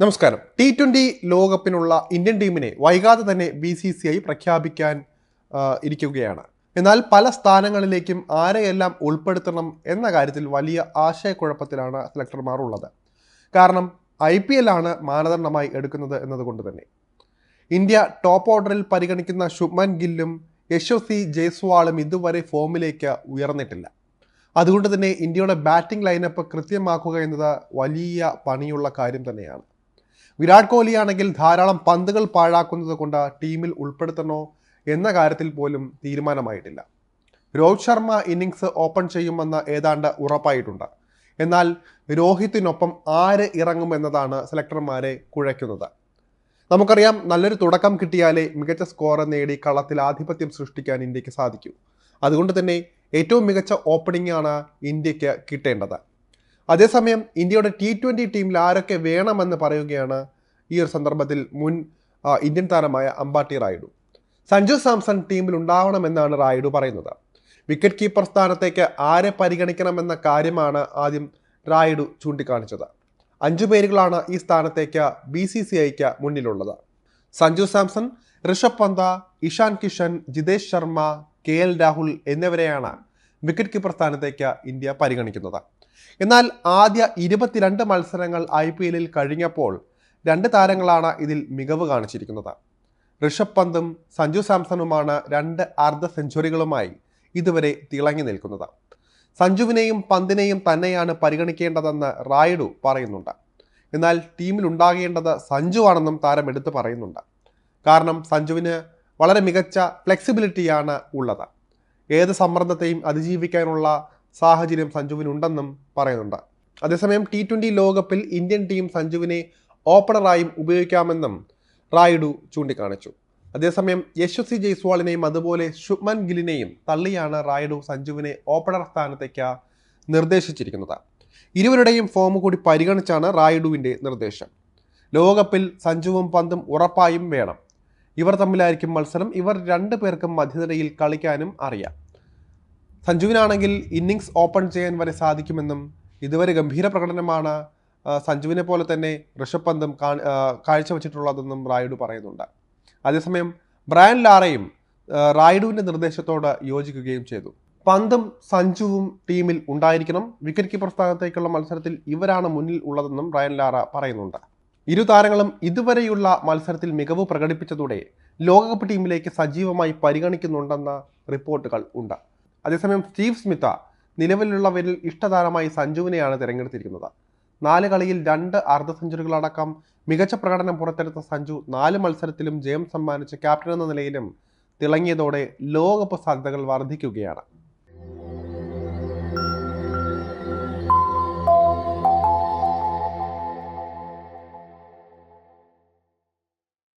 നമസ്കാരം. T twenty ലോകകപ്പിനുള്ള Indian ടീമിനെ വൈകാതെ തന്നെ ബി സി സി ഐ പ്രഖ്യാപിക്കാൻ ഇരിക്കുകയാണ്. എന്നാൽ പല സ്ഥാനങ്ങളിലേക്കും ആരെയെല്ലാം ഉൾപ്പെടുത്തണം എന്ന കാര്യത്തിൽ വലിയ ആശയക്കുഴപ്പത്തിലാണ് സെലക്ടർമാർ ഉള്ളത് കാരണം ഐ പി എൽ ആണ് മാനദണ്ഡമായി എടുക്കുന്നത് എന്നതുകൊണ്ട് തന്നെ. ഇന്ത്യ ടോപ്പ് ഓർഡറിൽ പരിഗണിക്കുന്ന ശുഭ്മൻ ഗില്ലും യശസ്വി ജയ്സ്വാളും ഇതുവരെ ഫോമിലേക്ക് ഉയർന്നിട്ടില്ല. അതുകൊണ്ട് തന്നെ ഇന്ത്യയുടെ ബാറ്റിംഗ് ലൈനപ്പ് കൃത്യമാക്കുക എന്നത് വലിയ പണിയുള്ള കാര്യം തന്നെയാണ്. വിരാട് കോഹ്ലിയാണെങ്കിൽ ധാരാളം പന്തുകൾ പാഴാക്കുന്നത് കൊണ്ട് ടീമിൽ ഉൾപ്പെടുത്തണോ എന്ന കാര്യത്തിൽ പോലും തീരുമാനമായിട്ടില്ല. രോഹിത് ശർമ്മ ഇന്നിങ്സ് ഓപ്പൺ ചെയ്യുമെന്ന് ഏതാണ്ട് ഉറപ്പായിട്ടുണ്ട്. എന്നാൽ രോഹിത്തിനൊപ്പം ആര് ഇറങ്ങുമെന്നതാണ് സെലക്ടർമാരെ കുഴയ്ക്കുന്നത്. നമുക്കറിയാം നല്ലൊരു തുടക്കം കിട്ടിയാലേ മികച്ച സ്കോർ നേടി കളത്തിൽ ആധിപത്യം സൃഷ്ടിക്കാൻ ഇന്ത്യയ്ക്ക് സാധിക്കൂ. അതുകൊണ്ട് തന്നെ ഏറ്റവും മികച്ച ഓപ്പണിംഗ് ആണ് ഇന്ത്യയ്ക്ക് കിട്ടേണ്ടത്. അതേസമയം ഇന്ത്യയുടെ ടി ട്വന്റി ടീമിൽ ആരൊക്കെ വേണമെന്ന് പറയുകയാണ് ഈ ഒരു സന്ദർഭത്തിൽ മുൻ ഇന്ത്യൻ താരമായ അമ്പാട്ടി റായിഡു. സഞ്ജു സാംസൺ ടീമിൽ ഉണ്ടാവണമെന്നാണ് റായിഡു പറയുന്നത്. വിക്കറ്റ് കീപ്പർ സ്ഥാനത്തേക്ക് ആരെ പരിഗണിക്കണമെന്ന കാര്യമാണ് ആദ്യം റായിഡു ചൂണ്ടിക്കാണിച്ചത്. അഞ്ചു പേരുകളാണ് ഈ സ്ഥാനത്തേക്ക് ബി സി സി ഐക്ക് മുന്നിലുള്ളത്. സഞ്ജു സാംസൺ ഋഷഭ് പന്ത ഇഷാൻ കിഷൻ ജിതേഷ് ശർമ്മ കെ എൽ രാഹുൽ എന്നിവരെയാണ് വിക്കറ്റ് കീപ്പർ സ്ഥാനത്തേക്ക് ഇന്ത്യ പരിഗണിക്കുന്നത്. എന്നാൽ ആദ്യ ഇരുപത്തിരണ്ട് മത്സരങ്ങൾ ഐ പി എല്ലിൽ കഴിഞ്ഞപ്പോൾ രണ്ട് താരങ്ങളാണ് ഇതിൽ മികവ് കാണിച്ചിരിക്കുന്നത്. ഋഷഭ് പന്തും സഞ്ജു സാംസണുമാണ് രണ്ട് അർദ്ധ സെഞ്ചുറികളുമായി ഇതുവരെ തിളങ്ങി നിൽക്കുന്നത്. സഞ്ജുവിനെയും പന്തിനെയും തന്നെയാണ് പരിഗണിക്കേണ്ടതെന്ന് റായിഡു പറയുന്നുണ്ട്. എന്നാൽ ടീമിൽ ഉണ്ടാകേണ്ടത് സഞ്ജു ആണെന്നും താരം എടുത്തു പറയുന്നുണ്ട്. കാരണം സഞ്ജുവിന് വളരെ മികച്ച ഫ്ലെക്സിബിലിറ്റിയാണ് ഉള്ളത്. ഏത് സമ്മർദ്ദത്തെയും അതിജീവിക്കാനുള്ള സാഹചര്യം സഞ്ജുവിനുണ്ടെന്നും പറയുന്നുണ്ട്. അതേസമയം ടി ട്വന്റി ലോകകപ്പിൽ ഇന്ത്യൻ ടീം സഞ്ജുവിനെ ഓപ്പണറായും ഉപയോഗിക്കാമെന്നും റായിഡു ചൂണ്ടിക്കാണിച്ചു. അതേസമയം യശസ്വി ജയ്സ്വാളിനെയും അതുപോലെ ശുഭ്മൻ ഗിലിനെയും തള്ളിയാണ് റായിഡു സഞ്ജുവിനെ ഓപ്പണർ സ്ഥാനത്തേക്ക് നിർദ്ദേശിച്ചിരിക്കുന്നത്. ഇരുവരുടെയും ഫോം കൂടി പരിഗണിച്ചാണ് റായിഡുവിന്റെ നിർദ്ദേശം. ലോകകപ്പിൽ സഞ്ജുവും പന്തും ഉറപ്പായും വേണം. ഇവർ തമ്മിലായിരിക്കും മത്സരം. ഇവർ രണ്ടു പേർക്കും മധ്യനിരയിൽ കളിക്കാനും അറിയാം. സഞ്ജുവിനാണെങ്കിൽ ഇന്നിങ്സ് ഓപ്പൺ ചെയ്യാൻ വരെ സാധിക്കുമെന്നും ഇതുവരെ ഗംഭീര പ്രകടനമാണ് സഞ്ജുവിനെ പോലെ തന്നെ ഋഷഭ് പന്തും കാഴ്ചവെച്ചിട്ടുള്ളതെന്നും റായിഡു പറയുന്നുണ്ട്. അതേസമയം ബ്രയൻ ലാറയും റായിഡുവിന്റെ നിർദ്ദേശത്തോട് യോജിക്കുകയും ചെയ്തു. പന്തും സഞ്ജുവും ടീമിൽ ഉണ്ടായിരിക്കണം. വിക്കറ്റ് കീപ്പർ സ്ഥാനത്തേക്കുള്ള മത്സരത്തിൽ ഇവരാണ് മുന്നിൽ ഉള്ളതെന്നും റയൻ ലാറ പറയുന്നുണ്ട്. ഇരു താരങ്ങളും ഇതുവരെയുള്ള മത്സരത്തിൽ മികവ് പ്രകടിപ്പിച്ചതോടെ ലോകകപ്പ് ടീമിലേക്ക് സജീവമായി പരിഗണിക്കുന്നുണ്ടെന്ന റിപ്പോർട്ടുകൾ ഉണ്ട്. അതേസമയം സ്റ്റീവ് സ്മിത്ത നിലവിലുള്ളവരിൽ ഇഷ്ടതാരമായി സഞ്ജുവിനെയാണ് തിരഞ്ഞെടുത്തിരിക്കുന്നത്. നാല് കളിയിൽ രണ്ട് അർദ്ധ സെഞ്ചുറികളടക്കം മികച്ച പ്രകടനം പുറത്തെടുത്ത സഞ്ജു നാല് മത്സരത്തിലും ജയം സമ്മാനിച്ച് ക്യാപ്റ്റൻ എന്ന നിലയിലും തിളങ്ങിയതോടെ ലോകകപ്പ് സാധ്യതകൾ വർദ്ധിക്കുകയാണ്.